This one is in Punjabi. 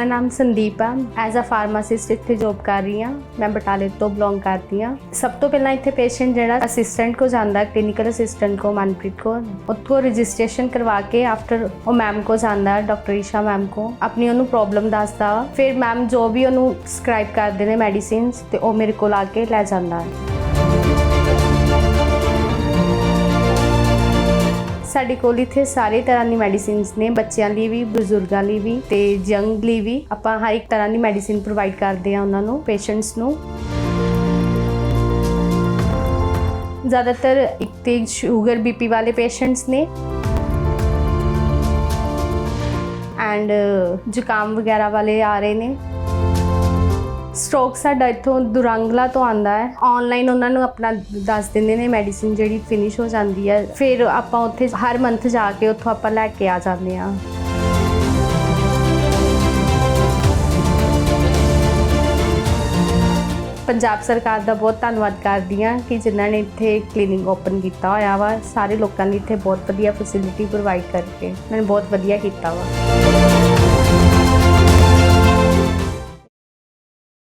ਮੇਰਾ ਨਾਮ ਸੰਦੀਪ ਆ। ਐਜ਼ ਅ ਫਾਰਮਾਸਿਸਟ ਇੱਥੇ ਜੌਬ ਕਰ ਰਹੀ ਹਾਂ। ਮੈਂ ਬਟਾਲੇ ਤੋਂ ਬਿਲੋਂਗ ਕਰਦੀ ਹਾਂ। ਸਭ ਤੋਂ ਪਹਿਲਾਂ ਇੱਥੇ ਪੇਸ਼ੈਂਟ ਜਿਹੜਾ ਅਸਿਸਟੈਂਟ ਕੋ ਜਾਂਦਾ ਕਲੀਨਿਕਲ ਅਸਿਸਟੈਂਟ ਕੋ, ਮਨਪ੍ਰੀਤ ਕੋ, ਉੱਥੋਂ ਰਜਿਸਟ੍ਰੇਸ਼ਨ ਕਰਵਾ ਕੇ ਆਫਟਰ ਉਹ ਮੈਮ ਕੋ ਜਾਂਦਾ ਡਾਕਟਰ ਈਸ਼ਾ ਮੈਮ ਕੋ। ਆਪਣੀ ਉਹਨੂੰ ਪ੍ਰੋਬਲਮ ਦੱਸਦਾ ਵਾ। ਫਿਰ ਮੈਮ ਜੋ ਵੀ ਉਹਨੂੰ ਸਕ੍ਰਾਈਬ ਕਰਦੇ ਨੇ ਮੈਡੀਸਿਨਸ ਤੇ ਉਹ ਮੇਰੇ ਕੋਲ ਆ ਕੇ ਲੈ ਜਾਂਦਾ। ਹੈ ਸਾਡੇ ਕੋਲ ਇੱਥੇ ਸਾਰੇ ਤਰ੍ਹਾਂ ਦੀ ਮੈਡੀਸਿਨਸ ਨੇ, ਬੱਚਿਆਂ ਲਈ ਵੀ, ਬਜ਼ੁਰਗਾਂ ਲਈ ਵੀ ਤੇ ਯੰਗ ਲਈ ਵੀ। ਆਪਾਂ ਹਰ ਇੱਕ ਤਰ੍ਹਾਂ ਦੀ ਮੈਡੀਸਿਨ ਪ੍ਰੋਵਾਈਡ ਕਰਦੇ ਆ ਉਹਨਾਂ ਨੂੰ ਪੇਸ਼ੈਂਟਸ ਨੂੰ। ਜ਼ਿਆਦਾਤਰ ਇੱਕ ਤੇ ਸ਼ੂਗਰ ਬੀਪੀ ਵਾਲੇ ਪੇਸ਼ੈਂਟਸ ਨੇ। ਐਂਡ ਜ਼ੁਕਾਮ ਵਗੈਰਾ ਵਾਲੇ ਆ ਰਹੇ ਨੇ। ਸਟ੍ਰੋਕ ਸਾਡਾ ਇੱਥੋਂ ਦੁਰੰਗਲਾ ਤੋਂ ਆਂਦਾ ਹੈ। ਆਨਲਾਈਨ ਉਹਨਾਂ ਨੂੰ ਆਪਣਾ ਦੱਸ ਦਿੰਦੇ ਨੇ ਮੈਡੀਸਿਨ ਜਿਹੜੀ ਫਿਨਿਸ਼ ਹੋ ਜਾਂਦੀ ਹੈ। ਫਿਰ ਆਪਾਂ ਉੱਥੇ ਹਰ ਮੰਥ ਜਾ ਕੇ ਉੱਥੋਂ ਆਪਾਂ ਲੈ ਕੇ ਆ ਜਾਂਦੇ ਆ ਪੰਜਾਬ ਸਰਕਾਰ ਦਾ ਬਹੁਤ ਧੰਨਵਾਦ ਕਰਦੀ ਹਾਂ ਕਿ ਜਿਨ੍ਹਾਂ ਨੇ ਇੱਥੇ ਕਲੀਨਿਕ ਓਪਨ ਕੀਤਾ ਹੋਇਆ ਵਾ। ਸਾਰੇ ਲੋਕਾਂ ਲਈ ਇੱਥੇ ਬਹੁਤ ਵਧੀਆ ਫੈਸਿਲਿਟੀ ਪ੍ਰੋਵਾਈਡ ਕਰਕੇ, ਉਹਨਾਂ ਨੇ ਬਹੁਤ ਵਧੀਆ ਕੀਤਾ ਵਾ।